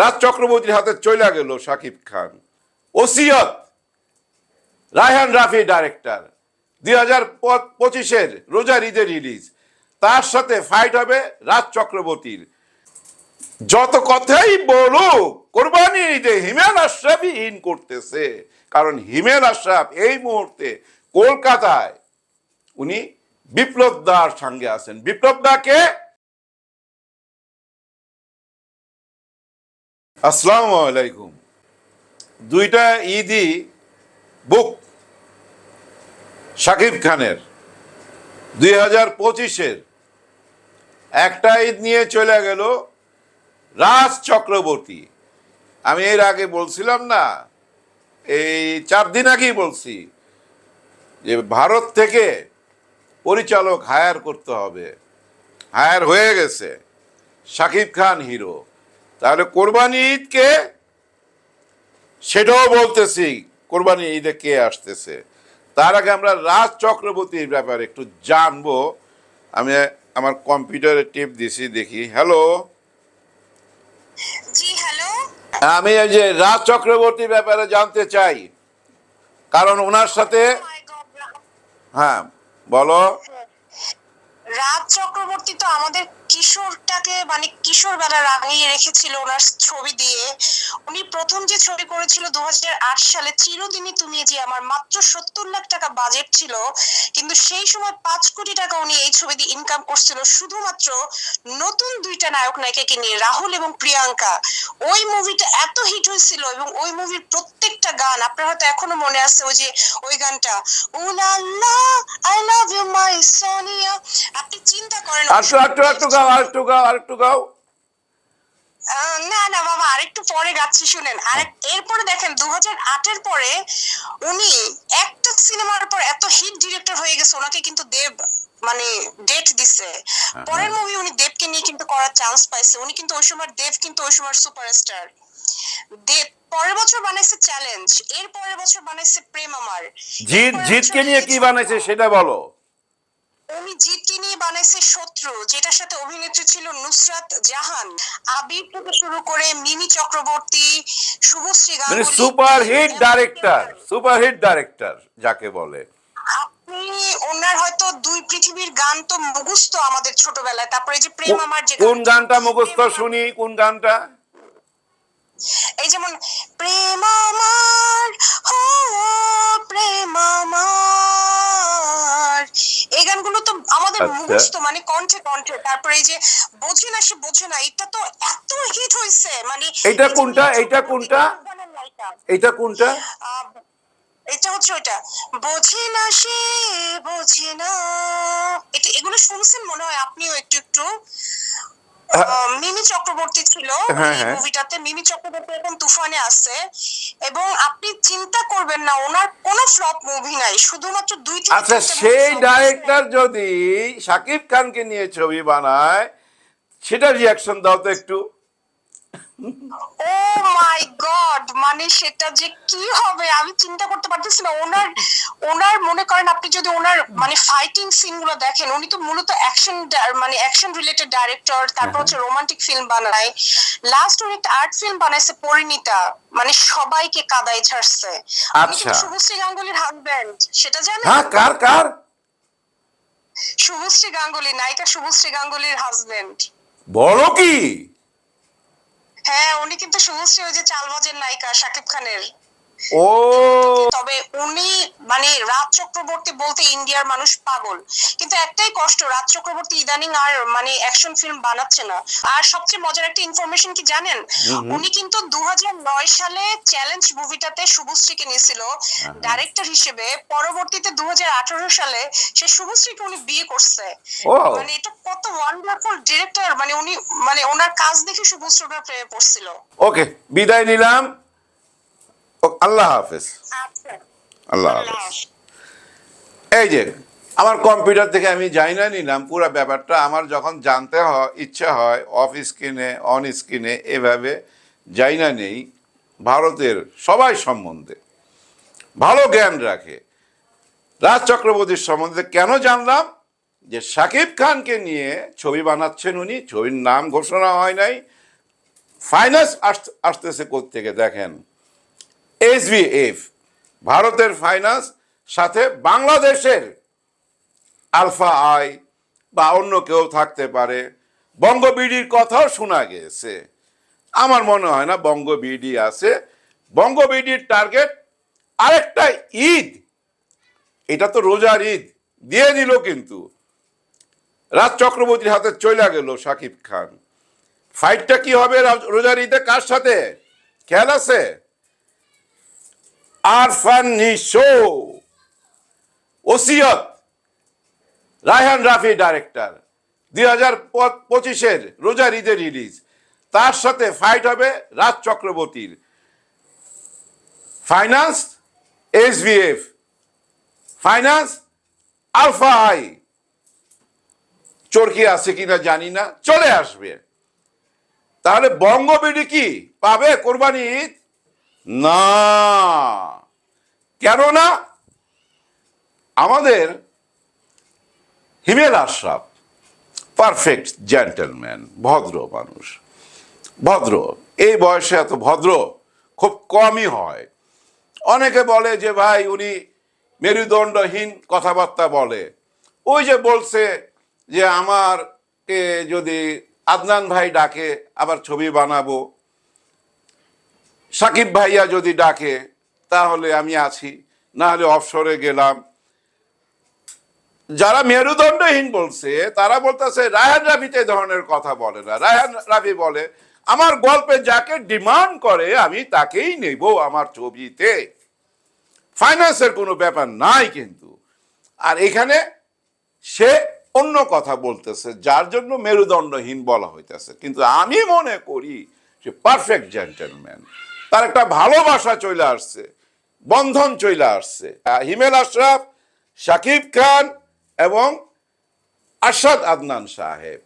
রাজ চক্রবর্তীর হাতে চলে গেল শাকিব খান। ওসিয়ত, রায়হান রাফি ডাইরেক্টর দুই হাজার পঁচিশের রোজার ঈদের রিলিজ তার সাথে ফাইট হবে রাজ চক্রবর্তীর। যত কথাই বলুক কোরবানি ঈদে হিমেল আশরাফই ইন করতেছে। কারণ হিমেল আশরাফ এই মুহূর্তে কলকাতায়, উনি বিপ্লব দার সঙ্গে আছেন। বিপ্লব দাকে আসসালামু আলাইকুম। দুইটা ঈদই বুক শাকিব খানের। দুই হাজার পঁচিশের একটা ঈদ নিয়ে চলে গেল রাজ চক্রবর্তী। আমি এর আগে বলছিলাম না, এই চার দিন আগেই বলছি যে ভারত থেকে পরিচালক হায়ার করতে হবে। হায়ার হয়ে গেছে শাকিব খান হিরো। তাহলে কোরবানি ঈদকে সেটাও বলতেছি কোরবানি ঈদে কে আসতেছে? তার আগে আমরা রাজ চক্রবর্তীর ব্যাপারে একটু জানব। আমি আমার কম্পিউটারে টিপ দিছি দেখি। হ্যালো? আমি এই যে রাজ চক্রবর্তীর ব্যাপারে জানতে চাই কারণ ওনার সাথে হ্যাঁ বলো। রাজ চক্রবর্তী তো আমাদের কিশোরটাকে মানে কিশোর বেলা রাঙিয়ে রেখেছিল ওনার ছবি দিয়ে। উনি প্রথম যে ছবি করেছিল দুহাজার আট সালে, চিরদিনই তুমি যে আমার মাত্র সত্তর লাখ টাকা বাজেট ছিল, কিন্তু সেই সময় পাঁচ কোটি টাকা উনি এই ছবি দিয়ে ইনকাম করছিল। শুধুমাত্র নতুন দুইটা নায়ক নায়িকাকে নিয়ে, রাহুল এবং প্রিয়াঙ্কা। ওই মুভিটা এত হিট হয়েছিল এবং ওই মুভির প্রত্যেকটা গান, আপনার হয়তো এখনও মনে আছে ওই যে, ওই গানটা, ooh la la I love you my Sonia আপনি চিন্তা করেন আরেকটু গাও আরেকটু গাও আরেকটু গাও। না না বাবা আরেকটু পরে গাচ্ছি শুনেন। আর এরপরে দেখেন দু হাজার পরে উনি একটা সিনেমার পর এত হিট ডিরেক্টর হয়ে গেছে ওনাকে কিন্তু দেব মানে ডেট দিছে। পরের মুভি উনি দেবকে নিয়ে কিন্তু করার চান্স পাইছে। উনি কিন্তু ওই সময় দেব কিন্তু ওই সময় সুপারস্টার দেব পরের বছর বানাইছে চ্যালেঞ্জ এর পরের বছর বানাইছে প্রেম আমার। জিৎ বছর নিয়ে কি বানাইছে সেটা বলো। উনি জিতকে নিয়ে বানাইছে শত্রু যেটার সাথে অভিনেত্রী ছিল নুসরাত জাহান। আবির থেকে শুরু করে মিমি চক্রবর্তী শুভশ্রী মানে Ganguly super hit director super hit director যাকে বলে। আপনি ওনার হয়তো দুই পৃথিবীর গান তো মুখস্থ আমাদের ছোটবেলায়। তারপরে যে প্রেম আমার যে কোন গানটা মুখস্থ শুনি? কোন গানটা? এই যেমন প্রেম আমার হো প্রেম আমার। এই গানগুলো তো আমাদের আচ্ছা। মুখস্থ মানে কণ্ঠে কণ্ঠে তারপরে এই যে বোঝে না সে বোঝে না এটা তো এত হিট হয়েছে মানে এটা কোনটা? এটা কোনটা? এটা কোনটা এটা হচ্ছে ওইটা বোঝে না সে বোঝে না এটা এগুলো শুনছেন মনে হয় আপনিও একটু একটু মিমি চক্রবর্তী ছিল হ্যাঁ, এই হ্যাঁ। মুভিটাতে মিমি চক্রবর্তী এখন তুফানে আছে। এবং আপনি চিন্তা করবেন না ওনার কোনো ফ্লপ মুভি নাই শুধুমাত্র দুই আচ্ছা সেই ডাইরেক্টর যদি শাকিব খানকে নিয়ে ছবি বানায় সেটা রিয়াকশন দাও তো একটু। ও মাই গড মানে সেটা যে কি হবে? আমি চিন্তা করতে পারতেছি না। ওনার ওনার মনে করেন আপনি যদি ওনার মানে ফাইটিং সিনগুলো দেখেন উনি তো মূলত অ্যাকশন মানে অ্যাকশন রিলেটেড ডাইরেক্টর তারপর হচ্ছে রোমান্টিক ফিল্ম বানায়। লাস্ট উনি একটা আর্ট ফিল্ম বানাইছে পরিণীতা। মানে সবাইকে কাদায় ছাড়ছে। আচ্ছা। শুভশ্রী গাঙ্গুলির হাজব্যান্ড সেটা জানেন? হ্যাঁ কার কার? শুভশ্রী গাঙ্গুলি নায়িকা শুভশ্রী গাঙ্গুলির হাজবেন্ড বলো কি? হ্যাঁ উনি কিন্তু শুভশ্রী ওই যে চালবাজের নায়িকা শাকিব খানের। ও! তবে উনি মানে রাজ চক্রবর্তী বলতে ইন্ডিয়ার মানুষ পাগল। কিন্তু একটাই কষ্ট রাজ চক্রবর্তী ইদানিং আর মানে অ্যাকশন ফিল্ম বানাচ্ছে না। আর সবচেয়ে মজার একটা ইনফরমেশন কি জানেন? উনি কিন্তু দু সালে চ্যালেঞ্জ মুভিটাতে শুভশ্রীকে নিয়েছিল। ডাইরেক্টর হিসেবে। পরবর্তীতে দু হাজার আঠারো সালে সে শুভশ্রীকে উনি বিয়ে করছে। মানে এটা কত ওয়ান্ডারফুল ডিরেক্টর মানে উনি মানে ওনার কাজ দেখে শুভশ্রী ওনার প্রেমে পড়ছিল। ওকে বিদায় নিলাম। আল্লাহ হাফেজ। আল্লাহ হাফেজ। এই যে আমার কম্পিউটার থেকে আমি যাই না নিলাম পুরো ব্যাপারটা আমার যখন জানতে হয় ইচ্ছা হয় অফ স্ক্রিনে অন স্ক্রিনে এভাবে যাই না নেই ভারতের সবাই সম্বন্ধে। ভালো জ্ঞান রাখে। রাজ চক্রবর্তীর সম্বন্ধে কেন জানলাম? যে শাকিব খানকে নিয়ে ছবি বানাচ্ছেন উনি ছবির নাম ঘোষণা হয় নাই। ফাইন্যান্স আসতেছে থেকে দেখেন। এসবিএফ ভারতের ফাইন্যান্স সাথে বাংলাদেশের আলফা আই বা অন্য কেউ থাকতে পারে। বঙ্গবিডির কথাও শোনা গেছে। আমার মনে হয় না বঙ্গবিডি আছে। বঙ্গবিডির টার্গেট আরেকটা ঈদ। এটা তো রোজার ঈদ। দিয়ে দিল কিন্তু। রাজ চক্রবর্তীর হাতে চলে গেল সাকিব খান। ফাইটটা কি হবে রোজার ঈদে কার সাথে? খেয়াল আছে? আরফান নিশো। ওসিয়ত, রায়হান রাফি ডাইরেক্টর দুই হাজার পঁচিশের রোজার ঈদে রিলিজ তার সাথে ফাইট হবে রাজ চক্রবর্তীর। Finance SVF finance Alpha I Chorki আছে কিনা জানি না, চলে আসবে। তাহলে বঙ্গবিডি কি পাবে? কোরবানি ঈদ? না। কেন না আমাদের হিমেল আশরাফ পারফেক্ট জেন্টেলম্যান ভদ্র মানুষ, ভদ্র। এই বয়সে এত ভদ্র খুব কমই হয়। অনেকে বলে যে, ভাই, উনি মেরুদণ্ডহীন কথাবার্তা বলে। ওই যে বলছে যে আমার যদি আদনান ভাই ডাকে, আবার ছবি বানাবো সাকিব ভাইয়া যদি ডাকে, তাহলে আমি আছি। না হলে অবসরে গেলাম। যারা মেরুদণ্ডহীন বলছে, তারা বলতেছে রায়হান রাফিতে ধরনের কথা বলে না। রায়হান রাফি বলে, আমার গল্পে যাকে ডিমান্ড করে, আমি তাকেই নেব আমার ছবিতে। ফাইন্যান্সের কোনো ব্যাপার নাই কিন্তু। আর এখানে সে অন্য কথা বলতেছে, যার জন্য মেরুদণ্ডহীন বলা হইতেছে। কিন্তু আমি মনে করি সে পারফেক্ট জেন্টেলম্যান তার একটা ভালোবাসা চলে আসছে, বন্ধন চলে আসছে। হিমেল আশরাফ, শাকিব খান এবং আরশাদ আদনান সাহেব।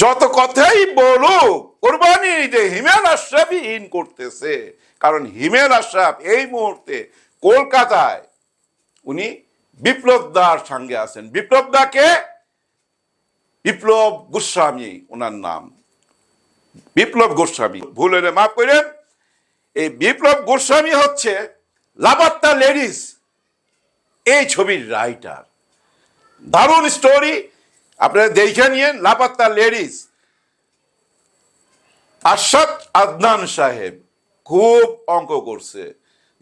যত কথাই বলুক, কোরবানি ঈদে হিমেল আশরাফই ইন করতেছে। কারণ হিমেল আশরাফ এই মুহূর্তে কলকাতায়, উনি বিপ্লব দার সঙ্গে আছেন। বিপ্লব দাকে বিপ্লব গোস্বামী, ওনার নাম। বিপ্লব গোস্বামী। ভুল হলে মাফ করেন। এই বিপ্লব গোস্বামী হচ্ছে লাপাত্তা লেডিস। এই ছবির রাইটার। দারুণ স্টোরি। আপনারা দেখে নিয়েন লাপাত্তা লেডিস। আরশাদ আদনান সাহেব খুব অঙ্ক করছে।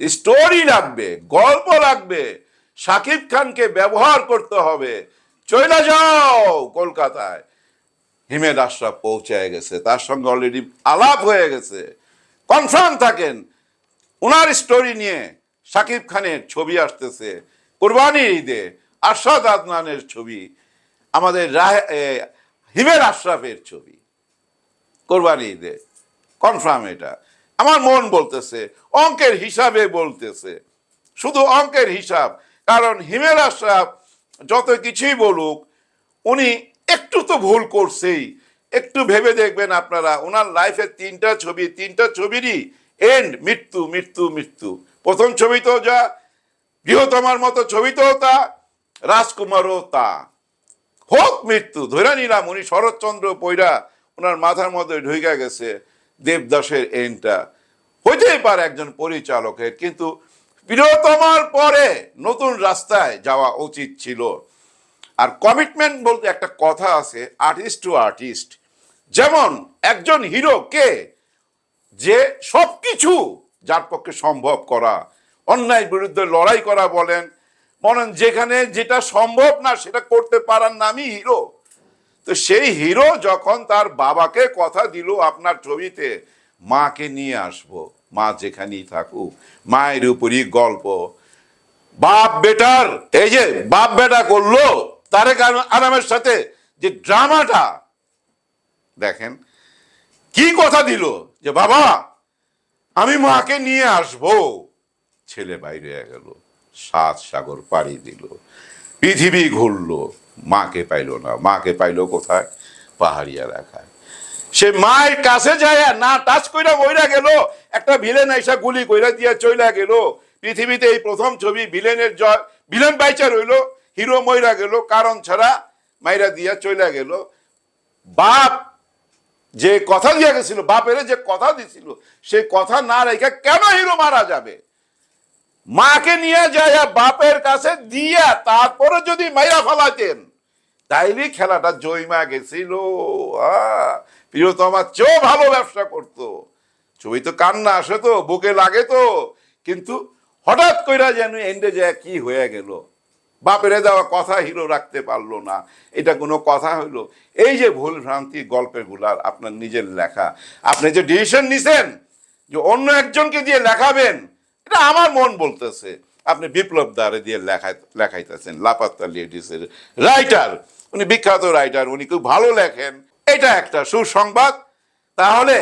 স্টোরি লাগবে, গল্প লাগবে। সাকিব খানকে ব্যবহার করতে হবে। চলে যাও কলকাতায়। হিমেল আশরাফ পৌঁছায় গেছে। তার সঙ্গে অলরেডি আলাপ হয়ে গেছে। কনফার্ম থাকেন। ওনার স্টোরি নিয়ে সাকিব খানের ছবি আসতেছে। কোরবানির ঈদে আরশাদ আদনানের ছবি। আমাদের রাহ- হিমেল আশরাফের ছবি। কোরবানি ঈদে। কনফার্ম এটা। আমার মন বলতেছে, অঙ্কের হিসাবে বলতেছে। শুধু অঙ্কের হিসাব, কারণ হিমেল আশরাফ যত কিছুই বলুক, উনি একটু তো ভুল করছেই। একটু ভেবে দেখবেন আপনারা, ওনার লাইফের তিনটা ছবি, তিনটা ছবিরই এন্ড মৃত্যু মৃত্যু মৃত্যু। প্রথম ছবি তো যা গৃহতমার মতো ছবি তো তা রাজকুমারও তা। হোক মৃত্যু ধরে নিলাম, উনি শরৎচন্দ্র পৈরা ওনার মাথার মধ্যে ঢুকে গেছে, দেবদাসের এনটা হইতেই পারে একজন পরিচালকের, কিন্তু প্রিয়তমার পরে নতুন রাস্তায় যাওয়া উচিত ছিল। আর কমিটমেন্ট বলতে একটা কথা আছে আর্টিস্ট টু আর্টিস্ট যেমন একজন হিরো কে যে সব কিছু যার পক্ষে সম্ভব করা, অন্যায়ের বিরুদ্ধে লড়াই করা বলেন বলেন যেখানে যেটা সম্ভব না সেটা করতে পারার নামই হিরো তো সেই হিরো যখন তার বাবাকে কথা দিল আপনার ছবিতে, মাকে নিয়ে আসব, মা যেখানেই থাকুক, মায়ের উপরই গল্প। বাপ বেটার এই যে বাপ বেটা করল তারেক আনামের সাথে যে ড্রামাটা, দেখেন, কি কথা দিল? যে বাবা, আমি মাকে নিয়ে আসব। ছেলে বাইরে গেল, সাত সাগর পাড়ি দিল, পৃথিবী ঘুরলো, মাকে পাইলো না। মাকে পাইলো কোথায়? পাহাড়ি এলাকায়। সে মায়ের কাছে যায়, না টাচ কইরা মইরা গেল, একটা ভিলেন এসা গুলি কইরা দিয়া চইলা গেল। পৃথিবীতে এই প্রথম ছবি ভিলেনের জয় ভিলেন বাইচা রইল হিরো মইরা গেল কারণ ছাড়া মাইরা দিয়া চইলা গেল। বাপ যে কথা দিয়ে গেছিল বাপের যে কথা দিছিল সে কথা না রেখে কেন হিরো মারা যাবে? মাকে নিয়ে যায় বাপের কাছে দিয়া তারপরে যদি মাইরা ফেলাতেন তাইলে খেলাটা জয়মা গেছিল। আহ, প্রিয়তমার চেয়েও ভালো ব্যবসা করতো। ছবি তো কান্না আসে তো বুকে লাগে তো কিন্তু হঠাৎ কইরা যেন এন্ডে যায় কি হয়ে গেল। বাপেরে দেওয়া কথা হিরো রাখতে পারল না। এটা কোনো কথা হইল। এই যে ভুল ভ্রান্তি গল্পেরগুলার আপনার নিজের লেখা। আপনি যে ডিসিশন নিছেন যে অন্য একজনকে দিয়ে লেখাবেন, এটা আমার মন বলতেছে। আপনি বিপ্লব দ্বারে দিয়ে লেখাই লেখাইতেছেন, লাপাত্তা লেডিসের রাইটার উনি বিখ্যাত রাইটার উনি খুব ভালো লেখেন। এটা একটা সুসংবাদ। তাহলে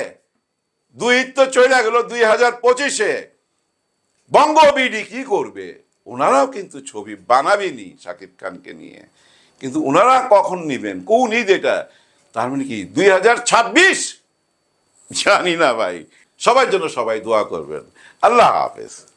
দুই তো চলে গেল দুই হাজার পঁচিশে। বঙ্গবিডি কি করবে? ওনারাও কিন্তু ছবি বানাবেনি শাকিব খানকে নিয়ে। কিন্তু ওনারা কখন নিবেন? কোন ঈদ এটা? তার মানে কি, দুই হাজার ছাব্বিশ? জানি না ভাই। সবার জন্য সবাই দোয়া করবেন। আল্লাহ হাফেজ।